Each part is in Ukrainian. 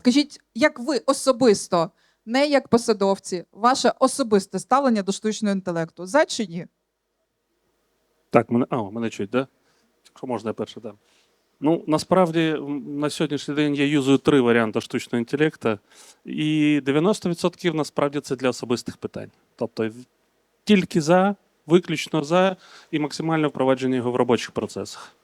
Скажіть, як ви особисто, не як посадовці, ваше особисте ставлення до штучного інтелекту? За чи ні? Так, мене, а, мене чують, да? Якщо можна, я перше дам. Ну, насправді, на сьогоднішній день я юзую три варіанти штучного інтелекту, і 90% насправді це для особистих питань. Тобто тільки за, виключно за і максимальне впровадження його в робочих процесах.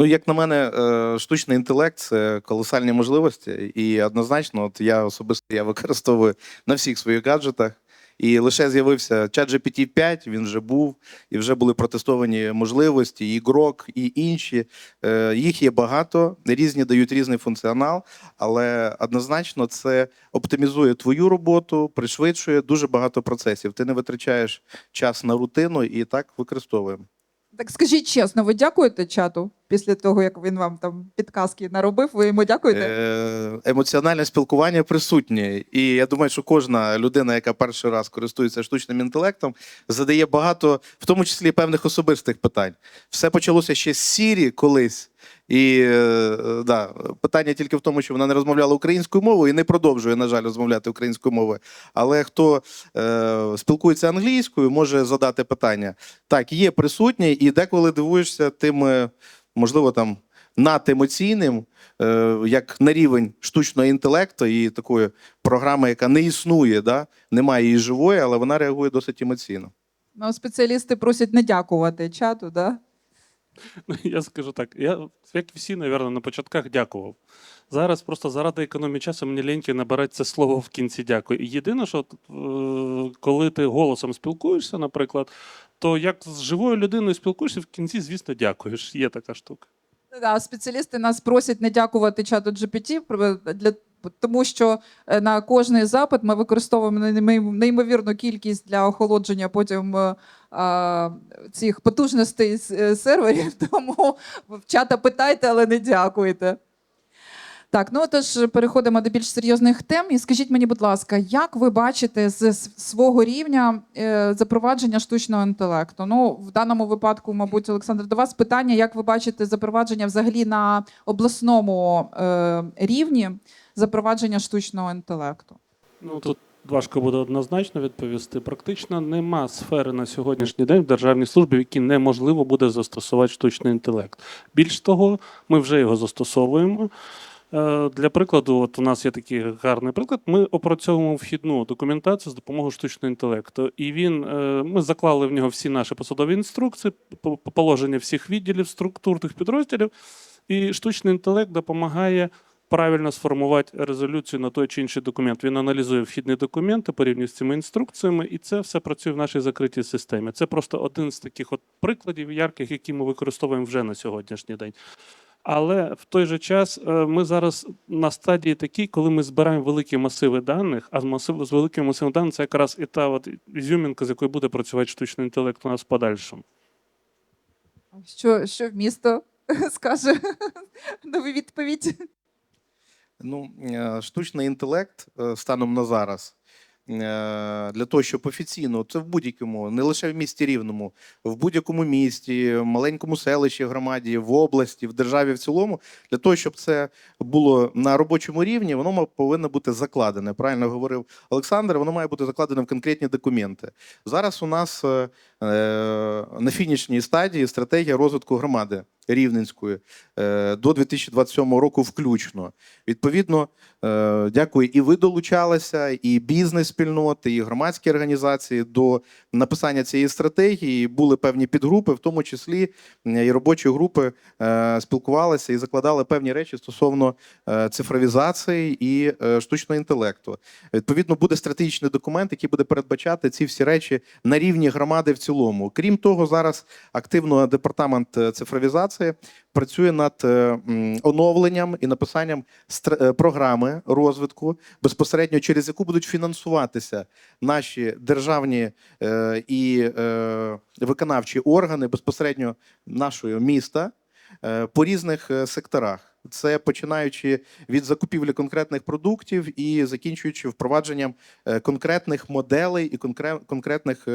Ну, як на мене, е, штучний інтелект це колосальні можливості, і однозначно, от я особисто я використовую на всіх своїх гаджетах. І лише з'явився ChatGPT 5, він вже був, і вже були протестовані можливості, і Grok, і інші. Е, Їх є багато, різні дають різний функціонал, але однозначно це оптимізує твою роботу, пришвидшує дуже багато процесів. Ти не витрачаєш час на рутину і так використовуємо. Так скажіть чесно, ви дякуєте чату після того, як він вам там підказки наробив? Ви йому дякуєте? Е, Емоціональне спілкування присутнє. І я думаю, що кожна людина, яка перший раз користується штучним інтелектом, задає багато, в тому числі певних особистих питань. Все почалося ще з Сірі колись. І е, да, питання тільки в тому, що вона не розмовляла українською мовою і не продовжує, на жаль, розмовляти українською мовою. Але хто е, спілкується англійською, може задати питання. Так, є присутній, і деколи дивуєшся тим, е, можливо, там надемоційним, е, як на рівень штучного інтелекту і такої програми, яка не існує, да? немає її живої, але вона реагує досить емоційно. Ну, спеціалісти просять не дякувати чату, да? Ну, Я скажу так, я, як всі, напевно, на початках дякував. Зараз просто заради економії часу мені ліньки набирати це слово в кінці дякую. І єдине, що е, коли ти голосом спілкуєшся, наприклад, то як з живою людиною спілкуєшся, в кінці, звісно, дякуєш. Є така штука. Да, спеціалісти нас просять не дякувати чату GPT, для, тому що е, на кожний запит ми використовуємо неймовірну кількість для охолодження потім е, цих потужностей е, серверів. Тому чата питайте, але не дякуйте. Так, ну тож переходимо до більш серйозних тем. І скажіть мені, будь ласка, як ви бачите з свого рівня е, запровадження штучного інтелекту? Ну, в даному випадку, мабуть, Олександр, до вас питання: як ви бачите запровадження взагалі на обласному е, рівні запровадження штучного інтелекту? Ну тут важко буде однозначно відповісти. Практично нема сфери на сьогоднішній день в державній службі, в якій неможливо буде застосувати штучний інтелект. Більш того, ми вже його застосовуємо. Е, Для прикладу, от у нас є такий гарний приклад. Ми опрацьовуємо вхідну документацію з допомогою штучного інтелекту. І він е, ми заклали в нього всі наші посадові інструкції, по- по- положення всіх відділів, структур тих підрозділів. І штучний інтелект допомагає правильно сформувати резолюцію на той чи інший документ. Він аналізує вхідні документи, порівнює з цими інструкціями, і це все працює в нашій закритій системі. Це просто один з таких от прикладів ярких, які ми використовуємо вже на сьогоднішній день. Але в той же час е, ми зараз на стадії такій, коли ми збираємо великі масиви даних, а масив з великими масивами даних це якраз і та от ізюмінка, з якою буде працювати штучний інтелект у нас в подальшому. Що, що місто скаже нову відповідь? Ну, е, штучний інтелект е, станом на зараз. е, Для того, щоб офіційно, це в будь-якому, не лише в місті рівному, в будь-якому місті, маленькому селищі, громаді, в області, в державі в цілому, для того, щоб це було на робочому рівні, воно повинно бути закладене. Правильно говорив Олександр, воно має бути закладене в конкретні документи. Зараз у нас на фінішній стадії стратегія розвитку громади Рівненської е, до 2027 року включно. Відповідно, е, дякую, і ви долучалися, і бізнес-спільноти, і громадські організації до написання цієї стратегії. Були певні підгрупи, в тому числі і робочі групи е, спілкувалися і закладали певні речі стосовно цифровізації і штучного інтелекту. Відповідно, буде стратегічний документ, який буде передбачати ці всі речі на рівні громади в цілому. Крім того, зараз активно департамент е, цифровізації працює над е, оновленням і написанням е, програми розвитку, безпосередньо через яку будуть фінансуватися наші державні е, і виконавчі органи безпосередньо нашого міста по різних секторах. Це починаючи від закупівлі конкретних продуктів і закінчуючи впровадженням конкретних моделей і конкретних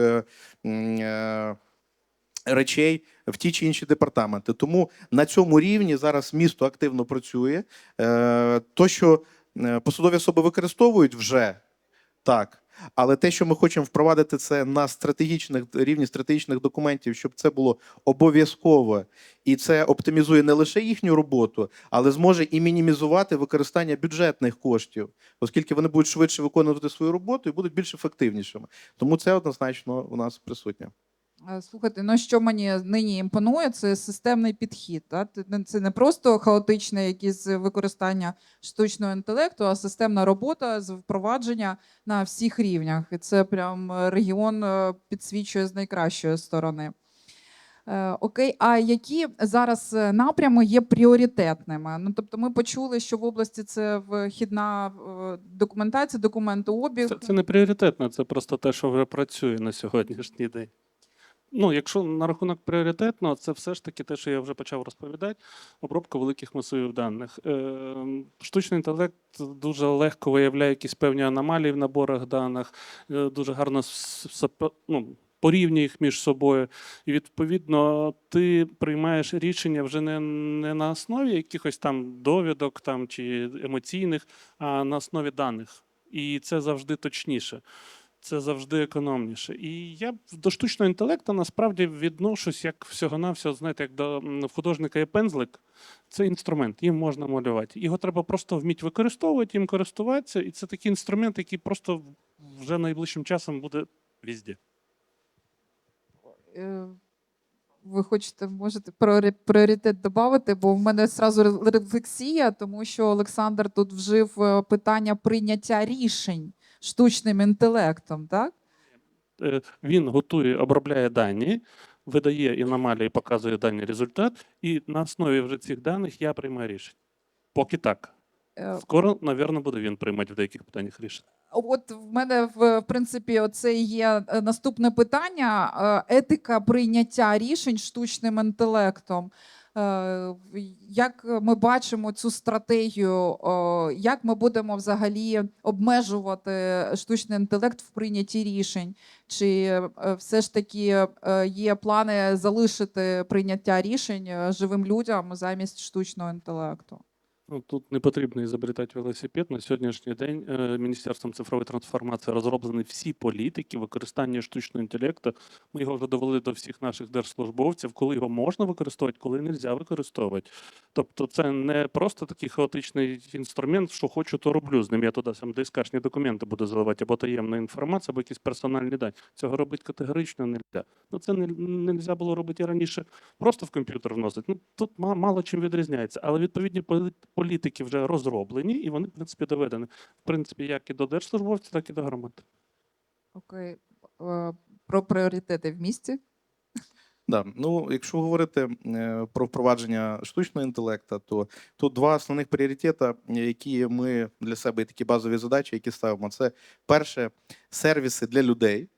речей в ті чи інші департаменти. Тому на цьому рівні зараз місто активно працює. Е, То, що е, посадові особи використовують вже так. Але те, що ми хочемо впровадити це на стратегічних рівні стратегічних документів, щоб це було обов'язково, і це оптимізує не лише їхню роботу, але зможе і мінімізувати використання бюджетних коштів, оскільки вони будуть швидше виконувати свою роботу і будуть більш ефективнішими. Тому це однозначно у нас присутнє. Е, Слухайте, ну що мені нині імпонує, це системний підхід. Та? Це не просто хаотичне якесь використання штучного інтелекту, а системна робота з впровадження на всіх рівнях. І це прям е, регіон е, підсвічує з найкращої сторони. Окей, а які зараз напрями є пріоритетними? Ну тобто, ми почули, що в області це вхідна документація, документообіг. Це, це не пріоритетно, це просто те, що вже працює на сьогоднішній день. Ну, якщо на рахунок пріоритетного, це все ж таки те, що я вже почав розповідати, обробка великих масивів даних. Е, штучний інтелект дуже легко виявляє якісь певні аномалії в наборах даних, е, дуже гарно ну, порівнює їх між собою. І відповідно ти приймаєш рішення вже не, не на основі якихось там довідок там, чи емоційних, а на основі даних. І це завжди точніше. Це завжди економніше. І я до штучного інтелекту насправді відношусь як всього-навсього, знаєте, як до художника є пензлик. Це інструмент, їм можна малювати. Його треба просто вміти використовувати, їм користуватися. І це такий інструмент, який просто вже найближчим часом буде везде. Е, Ви хочете, можете пріоритет додати, бо в мене зразу рефлексія, тому що Олександр тут вжив е, питання прийняття рішень штучним інтелектом, так? Е, Він готує, обробляє дані, видає аномалії, показує даний результат, і на основі вже цих даних я приймаю рішення. Поки так. Е, Скоро, напевно, буде він приймати в деяких питаннях рішення. От в мене в, принципі оце і є е, наступне питання: етика прийняття рішень штучним інтелектом. Е, Як ми бачимо цю стратегію, як ми будемо взагалі обмежувати штучний інтелект в прийнятті рішень? Чи е, все ж таки е, є плани залишити прийняття рішень живим людям замість штучного інтелекту? Ну, тут не потрібно ізобретати велосипед. На сьогоднішній день е, Міністерством цифрової трансформації розроблені всі політики використання штучного інтелекту. Ми його вже довели до всіх наших держслужбовців, коли його можна використовувати, коли не можна використовувати. Тобто, це не просто такий хаотичний інструмент, що хочу, то роблю з ним. Я туди сам ДСКшні документи буду заливати, або таємна інформація, або якісь персональні дані. Цього робити категорично не можна. Ну це не, не можна було робити раніше. Просто в комп'ютер вносить. Ну тут ма- мало чим відрізняється, але відповідні поли- політики вже розроблені і вони, в принципі, доведені. В принципі, як і до держслужбовців, так і до громад. Окей, Е, про пріоритети в місті. Да. Ну, якщо говорити е, про впровадження штучного інтелекту, то тут два основних пріоритети, які ми для себе і такі базові задачі, які ставимо. Це перше сервіси для людей,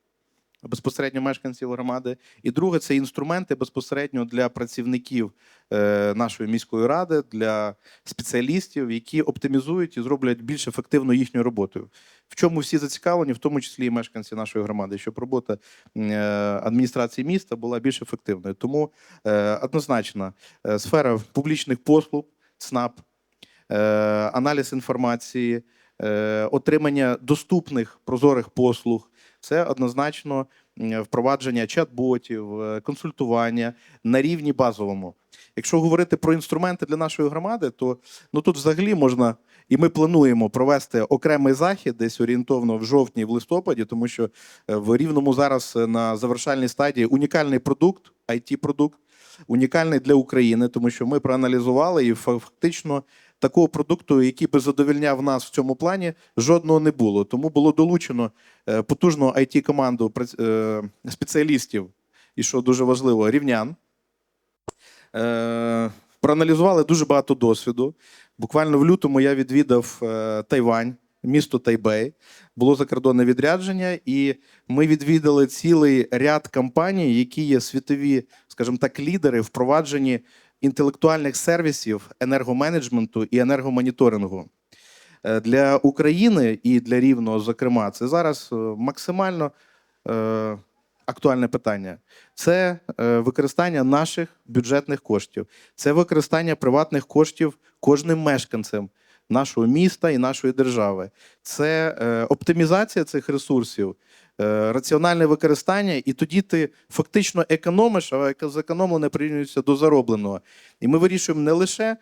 безпосередньо мешканців громади. І друге це інструменти безпосередньо для працівників е, нашої міської ради, для спеціалістів, які оптимізують і зроблять більш ефективно їхню роботу. В чому всі зацікавлені, в тому числі і мешканці нашої громади, щоб робота е, адміністрації міста була більш ефективною. Тому е, однозначно сфера публічних послуг, ЦНАП, е, аналіз інформації, отримання доступних прозорих послуг. Це однозначно впровадження чат-ботів, е, консультування на рівні базовому. Якщо говорити про інструменти для нашої громади, то ну тут взагалі можна, і ми плануємо провести окремий захід десь орієнтовно в жовтні, в листопаді, тому що е, в рівному зараз е, на завершальній стадії унікальний продукт, it продукт унікальний для України, тому що ми проаналізували і фа- фактично такого продукту, який би задовільняв нас в цьому плані, жодного не було. Тому було долучено е, потужну it команду е, спеціалістів, і що дуже важливо, рівнян. Е, Проаналізували дуже багато досвіду. Буквально в лютому я відвідав Тайвань, місто Тайбей. Було закордонне відрядження, і ми відвідали цілий ряд компаній, які є світові, скажімо так, лідери впровадженні інтелектуальних сервісів енергоменеджменту і енергомоніторингу. Е, Для України і для Рівного, зокрема, це зараз е, максимально е, актуальне питання. Це використання наших бюджетних коштів, це використання приватних коштів кожним мешканцем нашого міста і нашої держави. Це е, оптимізація цих ресурсів, е, раціональне використання, і тоді ти фактично економиш, а зекономлене прирівнюється до заробленого. І ми вирішуємо не лише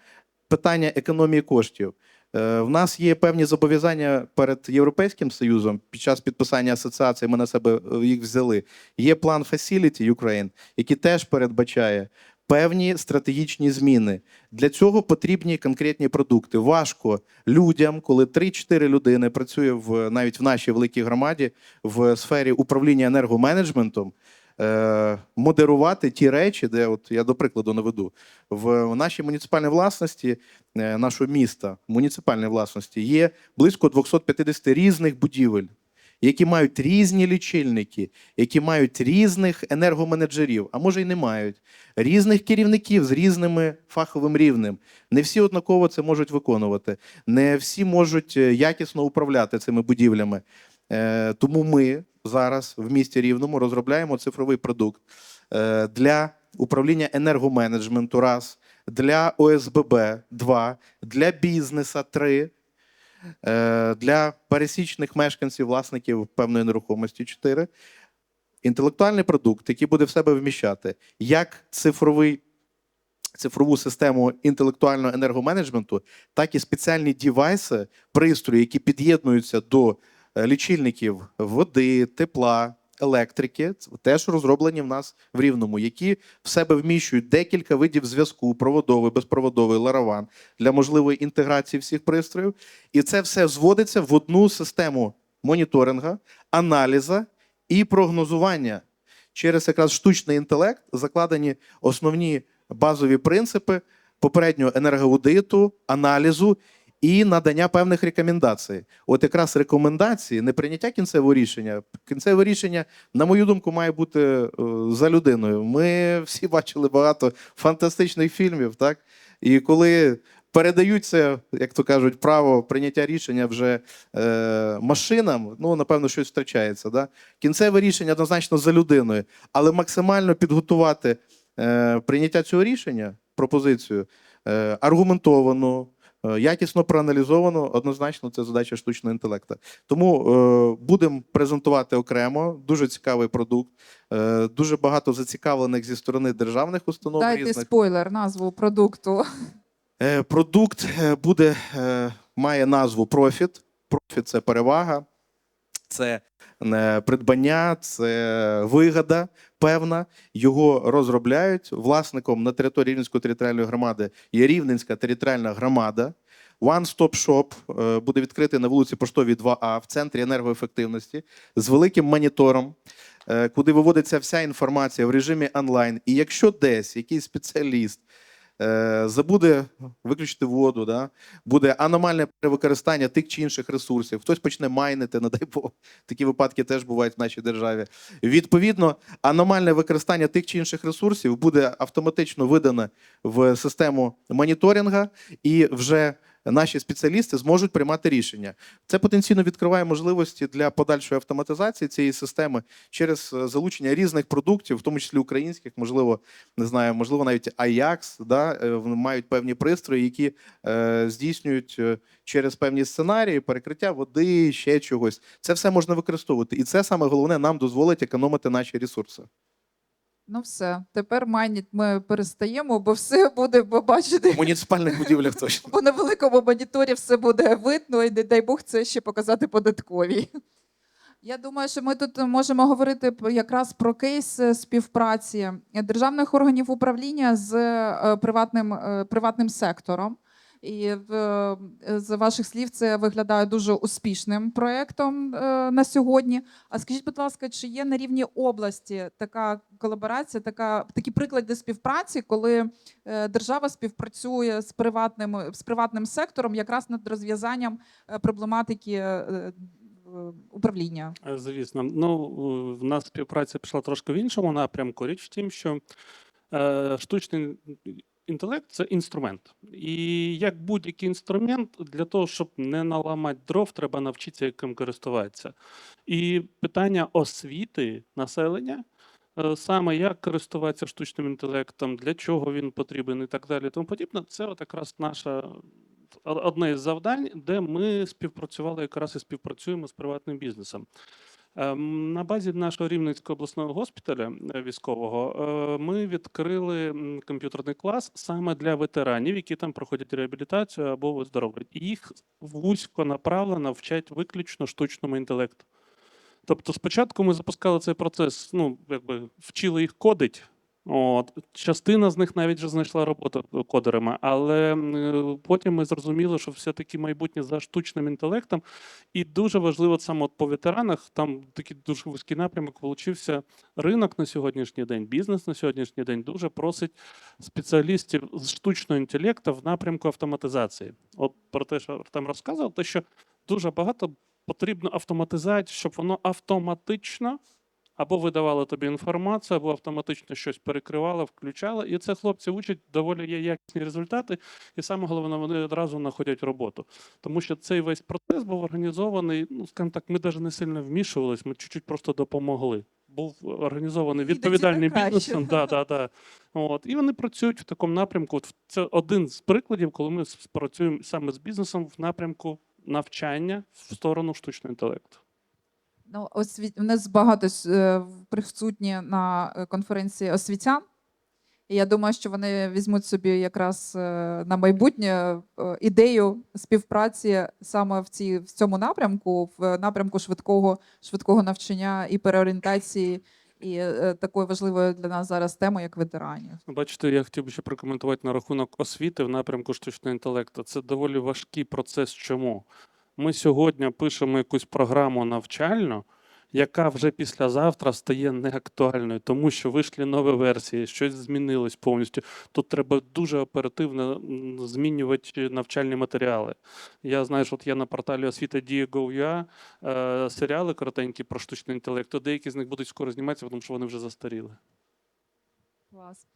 питання економії коштів. Е, В нас є певні зобов'язання перед Європейським Союзом. Під час підписання асоціації ми на себе е, їх взяли. Є план Facility Ukraine, який теж передбачає певні стратегічні зміни. Для цього потрібні конкретні продукти. Важко людям, коли 3-4 людини працює в навіть в нашій великій громаді в сфері управління енергоменеджментом. е, Модерувати ті речі, де от я до прикладу наведу в нашій муніципальній власності е, нашого міста, муніципальної власності, є близько 250 різних будівель, які мають різні лічильники, які мають різних енергоменеджерів, а може й не мають, різних керівників з різними фаховим рівнем. Не всі однаково це можуть виконувати, не всі можуть е, якісно управляти цими будівлями. Е, Тому ми зараз в місті Рівному розробляємо цифровий продукт е, для управління енергоменеджменту раз, для ОСББ два, для бізнеса три, для пересічних мешканців, власників певної нерухомості 4. Інтелектуальний продукт, який буде в себе вміщати як цифровий, цифрову систему інтелектуального енергоменеджменту, так і спеціальні дівайси, пристрої, які під'єднуються до е, лічильників води, тепла, електрики, теж розроблені в нас в Рівному, які в себе вміщують декілька видів зв'язку: проводовий, безпроводовий, лараван для можливої інтеграції всіх пристроїв. І це все зводиться в одну систему моніторинга, аналіза і прогнозування. Через якраз штучний інтелект закладені основні базові принципи попереднього енергоаудиту, аналізу і надання певних рекомендацій. От якраз рекомендації, не прийняття кінцевого рішення. Кінцеве рішення, на мою думку, має бути е, за людиною. Ми всі бачили багато фантастичних фільмів, так? І коли передаються, як то кажуть, право прийняття рішення вже е, машинам, ну напевно, щось втрачається. Да? Кінцеве рішення однозначно за людиною, але максимально підготувати е, прийняття цього рішення, пропозицію е, аргументовану, якісно проаналізовано. однозначно це задача штучного інтелекту. Тому е, будемо презентувати окремо. Дуже цікавий продукт, е, дуже багато зацікавлених зі сторони державних установ Дайте різних. спойлер, назву продукту. Е, Продукт е, буде, е, має назву Профіт. Профіт – це перевага, це е, придбання, це вигода певна. Його розробляють. Власником на території Рівненської територіальної громади є Рівненська територіальна громада. One Stop Shop е, буде відкритий на вулиці Поштовій 2А в центрі енергоефективності з великим монітором, е, куди виводиться вся інформація в режимі онлайн. І якщо десь якийсь спеціаліст забуде виключити воду, да? буде аномальне перевикористання тих чи інших ресурсів, хтось почне майнити, не дай Бог. Такі випадки теж бувають в нашій державі. Відповідно, аномальне використання тих чи інших ресурсів буде автоматично видане в систему моніторинга, і вже наші спеціалісти зможуть приймати рішення. Це потенційно відкриває можливості для подальшої автоматизації цієї системи через е, залучення різних продуктів, в тому числі українських, можливо, не знаю, можливо, навіть Ajax, да, е, мають певні пристрої, які е, здійснюють е, через певні сценарії, перекриття води, ще чогось. Це все можна використовувати. І це саме головне нам дозволить економити наші ресурси. Ну все, тепер майніть ми перестаємо, бо все буде побачити. В муніципальних будівлях точно. Бо на великому моніторі все буде видно, і не дай Бог це ще показати податковій. Я думаю, що ми тут можемо говорити якраз про кейс співпраці державних органів управління з е, приватним, е, приватним сектором. І е, з ваших слів це виглядає дуже успішним проєктом е, на сьогодні. А скажіть, будь ласка, чи є на рівні області така колаборація, така, такі приклади співпраці, коли е, держава співпрацює з приватним, з приватним сектором якраз над розв'язанням проблематики управління? Звісно, ну в нас співпраця пішла трошки в іншому напрямку. Річ в тім, що е, штучний інтелект це інструмент. І як будь-який інструмент, для того, щоб не наламати дров, треба навчитися яким користуватися. І питання освіти населення. е, Саме як користуватися штучним інтелектом, для чого він потрібен і так далі, тому подібне, це от якраз наша одне із завдань, де ми співпрацювали якраз і співпрацюємо з приватним бізнесом. Ем, На базі нашого Рівненського обласного госпіталя е, військового е, ми відкрили комп'ютерний клас саме для ветеранів, які там проходять реабілітацію або виздоровлюють. Їх вузько направлено вчать виключно штучному інтелекту. Тобто, спочатку ми запускали цей процес, ну, якби вчили їх кодить. От, частина з них навіть вже знайшла роботу кодерами, але потім ми зрозуміли, що все-таки майбутнє за штучним інтелектом. І дуже важливо саме от по ветеранах, там такий дуже вузький напрямок получився. Ринок на сьогоднішній день, бізнес на сьогоднішній день дуже просить спеціалістів з штучного інтелекту в напрямку автоматизації. От про те, що Артем розказував, те, що дуже багато потрібно автоматизувати, щоб воно автоматично або видавало тобі інформацію, або автоматично щось перекривало, включало. І це хлопці учать доволі є якісні результати, і саме головне, вони одразу знаходять роботу. Тому що цей весь процес був організований, ну скажімо так, ми навіть не сильно вмішувались, ми чуть-чуть просто допомогли. Був організований відповідальний бізнесом. Да, да, да. От. І вони працюють в такому напрямку. Це один з прикладів, коли ми спрацюємо саме з бізнесом в напрямку навчання в сторону штучного інтелекту. Ну, освіт... У нас багато е, присутні на е, конференції освітян. І я думаю, що вони візьмуть собі якраз е, на майбутнє ідею співпраці саме в, ці, в цьому напрямку, в напрямку швидкого, швидкого навчання і переорієнтації, і такою важливою для нас зараз темою, як ветеранів. Бачите, я хотів би ще прокоментувати на рахунок освіти в напрямку штучного інтелекту. Це доволі важкий процес. Чому? Ми сьогодні пишемо якусь програму навчальну, яка вже післязавтра стає неактуальною, тому що вийшли нові версії, щось змінилось повністю. Тут треба дуже оперативно змінювати навчальні матеріали. Я знаю, що от є на порталі освіта Дія.gov.ua е, серіали коротенькі про штучний інтелект, то деякі з них будуть скоро зніматися, тому що вони вже застаріли. Клас.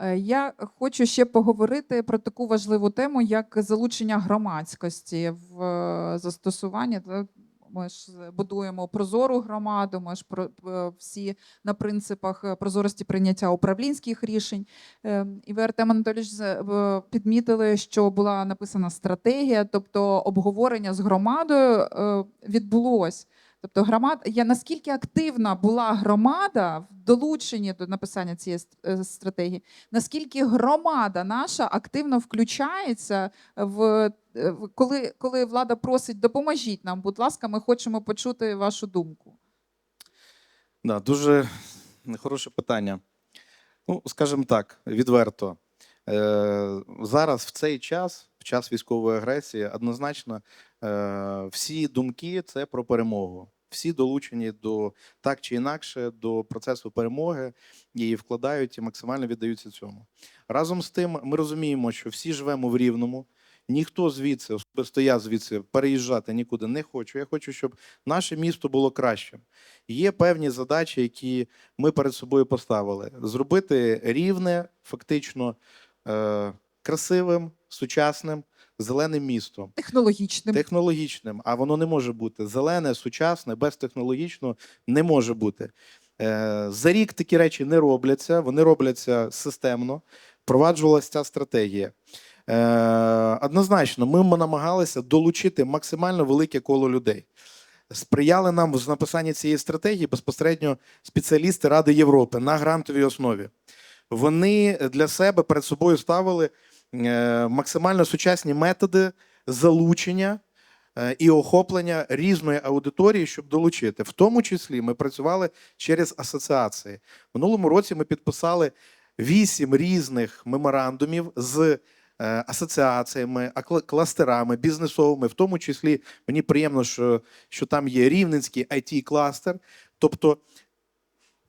Е, Я хочу ще поговорити про таку важливу тему, як залучення громадськості в е, застосуванні. Ми ж будуємо прозору громаду, ми ж про е, всі на принципах прозорості прийняття управлінських рішень. Е, І ви, Артем Анатолійович, підмітили, що була написана стратегія, тобто обговорення з громадою відбулось. Тобто громада, я наскільки активна була громада в долученні до написання цієї е, стратегії, наскільки громада наша активно включається в, е, коли, коли влада просить допоможіть нам, будь ласка, ми хочемо почути вашу думку. Да, дуже хороше питання. Ну, скажімо так, відверто. Е, зараз в цей час, в час військової агресії, однозначно всі думки це про перемогу. Всі долучені до так чи інакше до процесу перемоги і вкладають і максимально віддаються цьому. Разом з тим, ми розуміємо, що всі живемо в рівному. Ніхто звідси, особисто я звідси переїжджати нікуди не хочу. Я хочу, щоб наше місто було кращим. Є певні задачі, які ми перед собою поставили: зробити рівне, фактично е, красивим, сучасним, зеленим містом, Технологічним. технологічним. А воно не може бути зелене, сучасне, без технологічного не може бути. Е, за рік такі речі не робляться, вони робляться системно. Впроваджувалася ця стратегія. Е, однозначно, ми намагалися долучити максимально велике коло людей. Сприяли нам в написанні цієї стратегії безпосередньо спеціалісти Ради Європи на грантовій основі. Вони для себе перед собою ставили максимально сучасні методи залучення е, і охоплення різної аудиторії, щоб долучити. В тому числі ми працювали через асоціації. Минулому році ми підписали вісім різних меморандумів з е, асоціаціями, кластерами бізнесовими. В тому числі мені приємно, що, що там є рівненський it кластер Тобто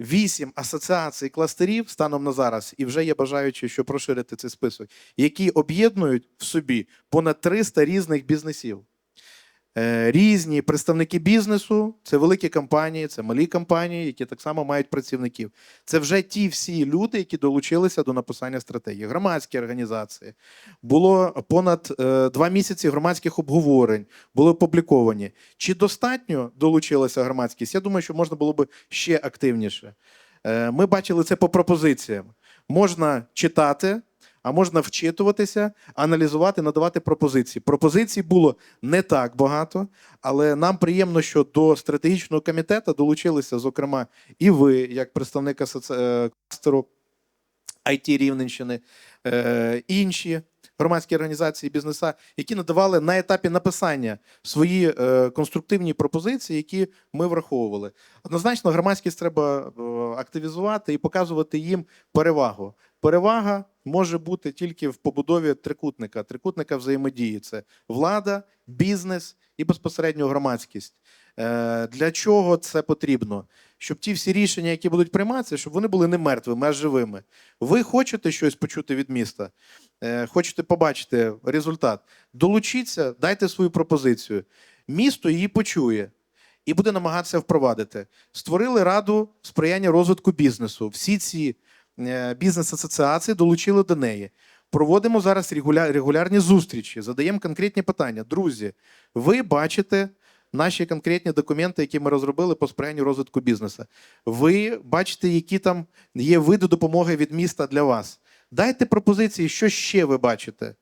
вісім асоціацій кластерів станом на зараз, і вже є бажаючі, щоб розширити цей список, які об'єднують в собі понад 300 різних бізнесів. Е, Різні представники бізнесу, це великі компанії, це малі компанії, які так само мають працівників. Це вже ті всі люди, які долучилися до написання стратегії. Громадські організації. Було понад е, два місяці громадських обговорень, були опубліковані. Чи достатньо долучилася громадськість? Я думаю, що можна було б ще активніше. Е, Ми бачили це по пропозиціям. Можна читати, а можна вчитуватися, аналізувати, надавати пропозиції. Пропозицій було не так багато, але нам приємно, що до стратегічного комітету долучилися, зокрема, і ви, як представник е, кластеру IT Рівненщини, е, інші громадські організації бізнеса, які надавали на етапі написання свої е, конструктивні пропозиції, які ми враховували. Однозначно, громадськість треба е, активізувати і показувати їм перевагу. Перевага може бути тільки в побудові трикутника, трикутника взаємодії. Це влада, бізнес і безпосередньо громадськість. Е, Для чого це потрібно? Щоб ті всі рішення, які будуть прийматися, щоб вони були не мертвими, а живими. Ви хочете щось почути від міста, е, хочете побачити результат. Долучіться, дайте свою пропозицію. Місто її почує і буде намагатися впровадити. Створили раду сприяння розвитку бізнесу. Всі ці е, бізнес-асоціації долучили до неї. Проводимо зараз регулярні зустрічі, задаємо конкретні питання. Друзі, ви бачите наші конкретні документи, які ми розробили по сприянню розвитку бізнесу. Ви бачите, які там є види допомоги від міста для вас. Дайте пропозиції, що ще ви бачите.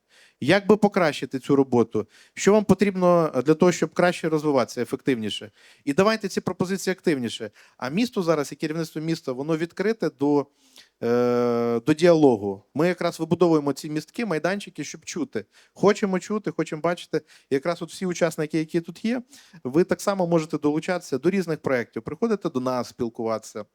Як би покращити цю роботу? Що вам потрібно для того, щоб краще розвиватися, ефективніше? І давайте ці пропозиції активніше. А місто зараз і керівництво міста воно відкрите до, до діалогу. Ми якраз вибудовуємо ці містки, майданчики, щоб чути. Хочемо чути, хочемо бачити. Якраз от всі учасники, які тут є, ви так само можете долучатися до різних проєктів, приходити до нас, спілкуватися.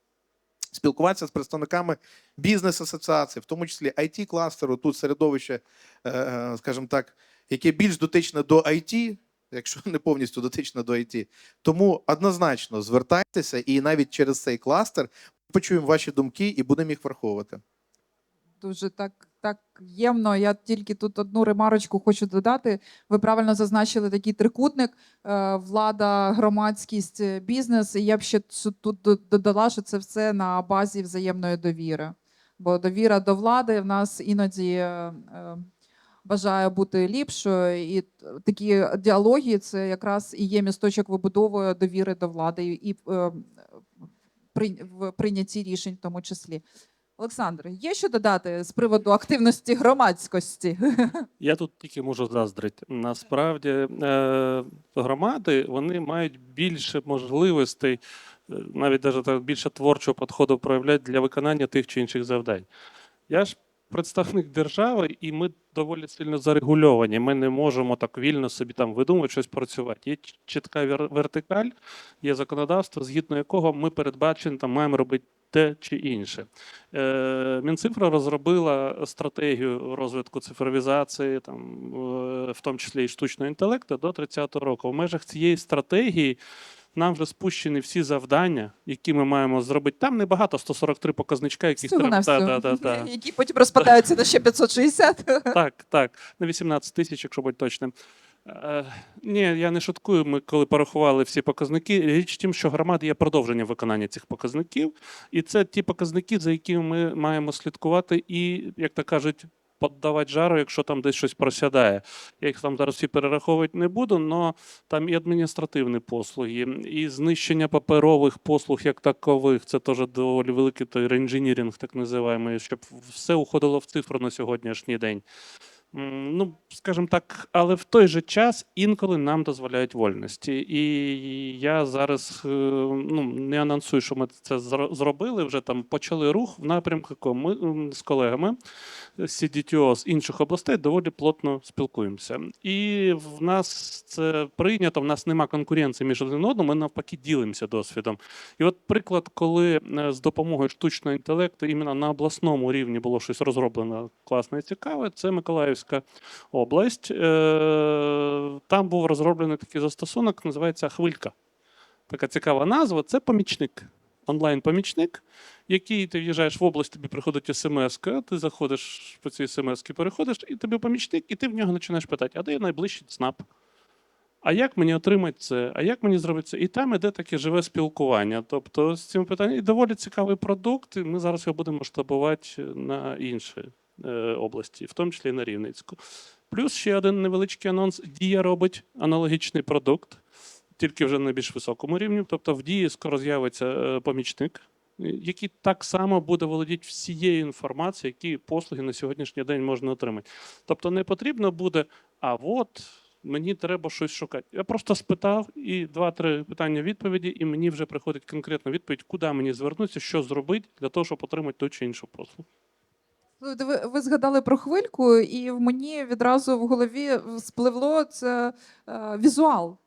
Спілкуватися з представниками бізнес-асоціацій, в тому числі it кластеру тут середовище, е, скажімо так, яке більш дотичне до IT, якщо не повністю дотичне до IT. Тому однозначно звертайтеся, і навіть через цей кластер почуємо ваші думки і будемо їх враховувати. Дуже так, так ємно. Я тільки тут одну ремарочку хочу додати. Ви правильно зазначили такий трикутник: е, влада, громадськість, е, бізнес. І я б ще тут додала, що це все на базі взаємної довіри. Бо довіра до влади в нас іноді е, бажає бути ліпшою, і такі діалоги це якраз і є місточок вибудови довіри до влади і в прийнятті рішень, в тому числі. Олександр, є що додати з приводу активності громадськості? Я тут тільки можу заздрити. Насправді е, громади вони мають більше можливостей, навіть навіть більше творчого підходу проявляти для виконання тих чи інших завдань. Я ж представник держави, і ми доволі сильно зарегульовані. Ми не можемо так вільно собі там видумувати щось працювати. Є чітка вер- вертикаль, є законодавство, згідно якого ми передбачені там маємо робити те чи інше. Е, Мінцифра розробила стратегію розвитку цифровізації, там, в тому числі і штучного інтелекту, до 30-го року. В межах цієї стратегії нам вже спущені всі завдання, які ми маємо зробити. Там небагато, 143 показничка, яких всього. та, та, та. Які потім розпадаються на ще 560. Так, так, на 18 тисяч, якщо бути точним. Е, ні, я не шуткую. Ми коли порахували всі показники. Річ в тім, що громади є продовження виконання цих показників, і це ті показники, за якими ми маємо слідкувати, і, як то кажуть, поддавати жару, якщо там десь щось просядає. Я їх там зараз всі перераховувати не буду, але там і адміністративні послуги, і знищення паперових послуг як такових. Це теж доволі великий той реінженіринг, так називаємо, щоб все уходило в цифру на сьогоднішній день. Ну, скажімо так, але в той же час інколи нам дозволяють вольності. І я зараз е, ну, не анонсую, що ми це зробили. Вже там почали рух в напрямку, ми з колегами з CDTO з інших областей доволі плотно спілкуємося. І в нас це прийнято, в нас нема конкуренції між один одним, ми навпаки ділимося досвідом. І от приклад, коли е, з допомогою штучного інтелекту іменно на обласному рівні було щось розроблено класне і цікаве, це Миколаївська область. Е, Там був розроблений такий застосунок, називається Хвилька. Така цікава назва це помічник. Онлайн-помічник, який ти в'їжджаєш в область, тобі приходить смс, ти заходиш по цій смс, переходиш, і тобі помічник, і ти в нього починаєш питати, а де найближчий ЦНАП? А як мені отримати це? А як мені зробити це? І там іде таке живе спілкування. Тобто з цим питанням і доволі цікавий продукт. І ми зараз його будемо масштабувати на інші області, в тому числі і на Рівненську. Плюс ще один невеличкий анонс: Дія робить аналогічний продукт, тільки вже на більш високому рівні. Тобто в дії скоро з'явиться е, помічник, який так само буде володіти всією інформацією, які послуги на сьогоднішній день можна отримати. Тобто не потрібно буде, а от мені треба щось шукати. Я просто спитав і два-три питання відповіді, і мені вже приходить конкретна відповідь, куди мені звернутися, що зробити для того, щоб отримати ту чи іншу послугу. Ви, ви згадали про хвильку, і в мені відразу в голові спливло це е, візуал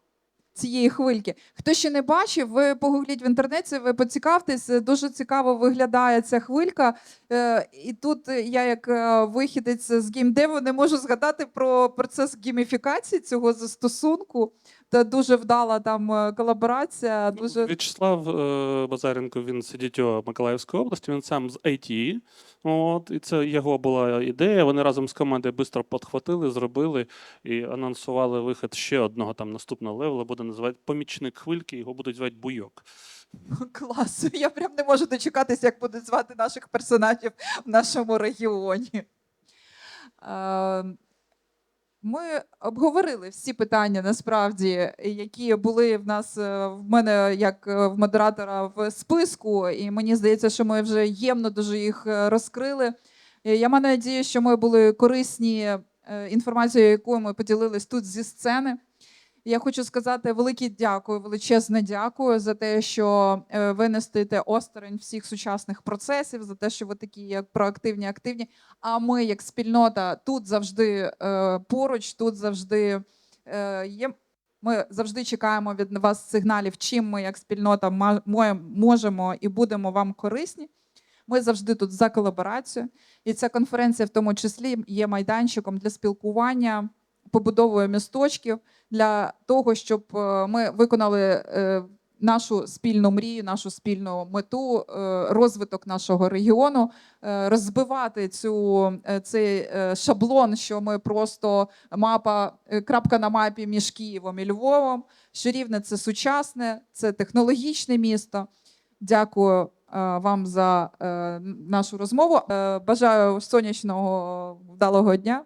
цієї хвильки. Хто ще не бачив, ви погугліть в інтернеті, ви поцікавтесь. Дуже цікаво виглядає ця хвилька. Е, і тут я, як е, вихідець з геймдеву, не можу згадати про процес гейміфікації цього застосунку. Дуже вдала там е, колаборація. Дуже В'ячеслав е, Базаренко, він CDTO Миколаївської області, він сам з IT. От, і це його була ідея. Вони разом з командою швидко підхватили, зробили і анонсували вихід ще одного там наступного левела. Буде називати помічник хвильки, його будуть звати Буйок. Клас. Я прям не можу дочекатися, як будуть звати наших персонажів в нашому регіоні. Ми обговорили всі питання насправді, які були в нас е, в мене як е, в модератора в списку, і мені здається, що ми вже ємно дуже їх е, розкрили. Я маю надію, що ми були корисні інформацією, якою ми поділились тут зі сцени. Я хочу сказати велике дякую, величезне дякую за те, що е, ви не стоїте осторонь всіх сучасних процесів, за те, що ви такі як проактивні, активні. А ми, як спільнота, тут завжди е, поруч, тут завжди е, є. Ми завжди чекаємо від вас сигналів, чим ми як спільнота можемо і будемо вам корисні. Ми завжди тут за колаборацію. І ця конференція, в тому числі, є майданчиком для спілкування, побудовою місточків для того, щоб е, ми виконали е, нашу спільну мрію, нашу спільну мету, е, розвиток нашого регіону, розбивати цю цей шаблон, що ми просто мапа, крапка на мапі між Києвом і Львовом. Що рівне це сучасне, це технологічне місто. Дякую вам за нашу розмову. Бажаю сонячного вдалого дня.